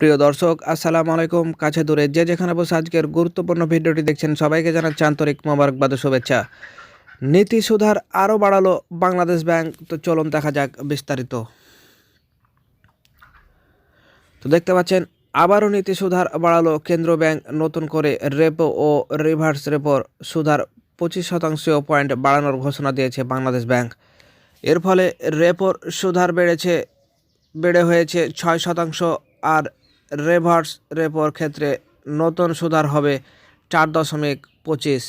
প্রিয় দর্শক, আসসালামু আলাইকুম। কাছে দূরে যে যেখানে বসে আজকের গুরুত্বপূর্ণ ভিডিওটি দেখছেন, সবাইকে জানাচ্ছি আন্তরিক মোবারকবাদ শুভেচ্ছা। নীতি সুধার আরও বাড়ালো বাংলাদেশ ব্যাংক। তো চলুন দেখা যাক বিস্তারিত। তো দেখতে পাচ্ছেন, আবারও নীতি সুধার বাড়ালো কেন্দ্র ব্যাংক। নতুন করে রেপো ও রিভার্স রেপোর সুধার পঁচিশ শতাংশ পয়েন্ট বাড়ানোর ঘোষণা দিয়েছে বাংলাদেশ ব্যাংক। এর ফলে রেপোর সুধার বেড়েছে, বেড়ে হয়েছে ছয় শতাংশ আর রেভার্স রেপোর ক্ষেত্রে নতুন সুধার হবে চার দশমিক পঁচিশ।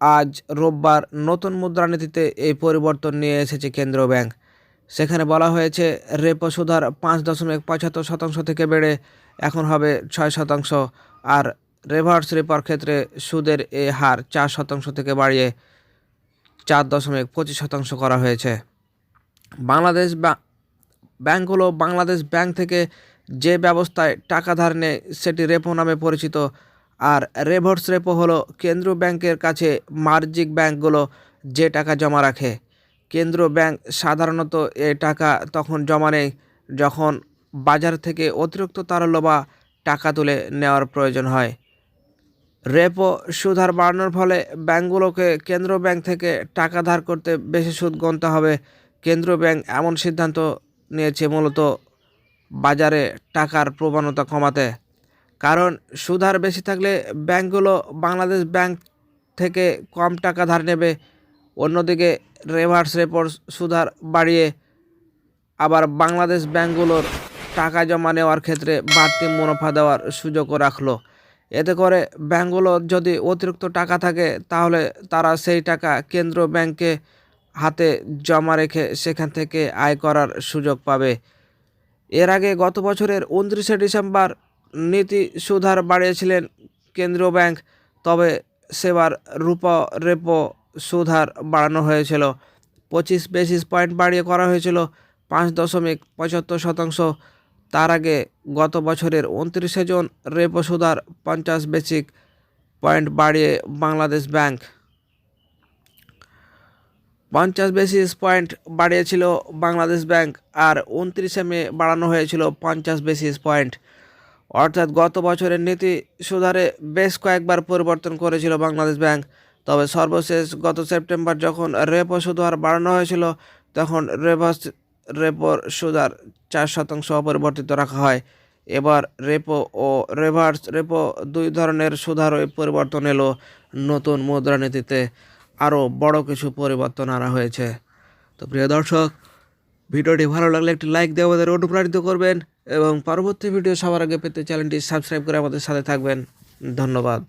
আজ রোববার নতুন মুদ্রানীতিতে এই পরিবর্তন নিয়ে এসেছে কেন্দ্রীয় ব্যাংক। সেখানে বলা হয়েছে, রেপো সুধার পাঁচ দশমিক পঁচাত্তর শতাংশ থেকে বেড়ে এখন হবে ছয় শতাংশ আর রেভার্স রেপোর ক্ষেত্রে সুদের এ হার চার শতাংশ থেকে বাড়িয়ে চার দশমিক পঁচিশ শতাংশ করা হয়েছে। বাংলাদেশ ব্যাংকগুলো বাংলাদেশ ব্যাংক থেকে যে ব্যবস্থায় টাকা ধার নেয়, সেটি রেপো নামে পরিচিত। আর রেভার্স রেপো হলো কেন্দ্রীয় ব্যাংকের কাছে মার্জিক ব্যাংকগুলো যে টাকা জমা রাখে। কেন্দ্রীয় ব্যাংক সাধারণত এ টাকা তখন জমা নেয় যখন বাজার থেকে অতিরিক্ত তারল্য বা টাকা তুলে নেওয়ার প্রয়োজন হয়। রেপো সুদ হার বাড়ানোর ফলে ব্যাংকগুলোকে কেন্দ্র ব্যাংক থেকে টাকা ধার করতে বেশি সুদ গুনতে হবে। কেন্দ্রীয় ব্যাংক এমন সিদ্ধান্ত নিয়েছে মূলত বাজারে টাকার প্রবণতা কমাতে। কারণ সুদ হার বেশি থাকলে ব্যাংকগুলো বাংলাদেশ ব্যাংক থেকে কম টাকা ধার নেবে। অন্যদিকে রেভার্স রেপোর সুদ হার বাড়িয়ে আবার বাংলাদেশ ব্যাংকগুলোর টাকা জমা নেওয়ার ক্ষেত্রে বাড়তি মুনাফা দেওয়ার সুযোগও রাখল। এতে করে ব্যাংকগুলোর যদি অতিরিক্ত টাকা থাকে, তাহলে তারা সেই টাকা কেন্দ্র ব্যাংকে হাতে জমা রেখে সেখান থেকে আয় করার সুযোগ পাবে। এর আগে গত বছরের উনত্রিশে ডিসেম্বর নীতি সুধার বাড়িয়েছিলেন কেন্দ্রীয় ব্যাংক, তবে সেবার রূপো রেপো সুধার বাড়ানো হয়েছিল। পঁচিশ বেসিস পয়েন্ট বাড়িয়ে করা হয়েছিল পাঁচ দশমিক পঁচাত্তর শতাংশ। তার আগে গত বছরের উনত্রিশে জন রেপো সুধার পঞ্চাশ বেসিক পয়েন্ট বাড়িয়ে বাংলাদেশ ব্যাংক পঞ্চাশ বেসিস পয়েন্ট বাড়িয়েছিল বাংলাদেশ ব্যাংক আর উনত্রিশে মে বাড়ানো হয়েছিল পঞ্চাশ বেসিস পয়েন্ট অর্থাৎ গত বছরের নীতি সুধারে বেশ কয়েকবার পরিবর্তন করেছিল বাংলাদেশ ব্যাংক তবে সর্বশেষ গত সেপ্টেম্বর যখন রেপো সুধার বাড়ানো হয়েছিল, তখন রেভার্স রেপোর সুধার চার শতাংশ অপরিবর্তিত রাখা হয়। এবার রেপো ও রেভার্স রেপো দুই ধরনের সুধার পরিবর্তন এলো নতুন মুদ্রানীতিতে। আরও বড় কিছু পরিবর্তন আনা হয়েছে। তো প্রিয় দর্শক, ভিডিওটি ভালো লাগলে একটি লাইক দিয়ে আমাদের অনুপ্রাণিত করবেন এবং পরবর্তী ভিডিও সবার আগে পেতে চ্যানেলটি সাবস্ক্রাইব করে আমাদের সাথে থাকবেন। ধন্যবাদ।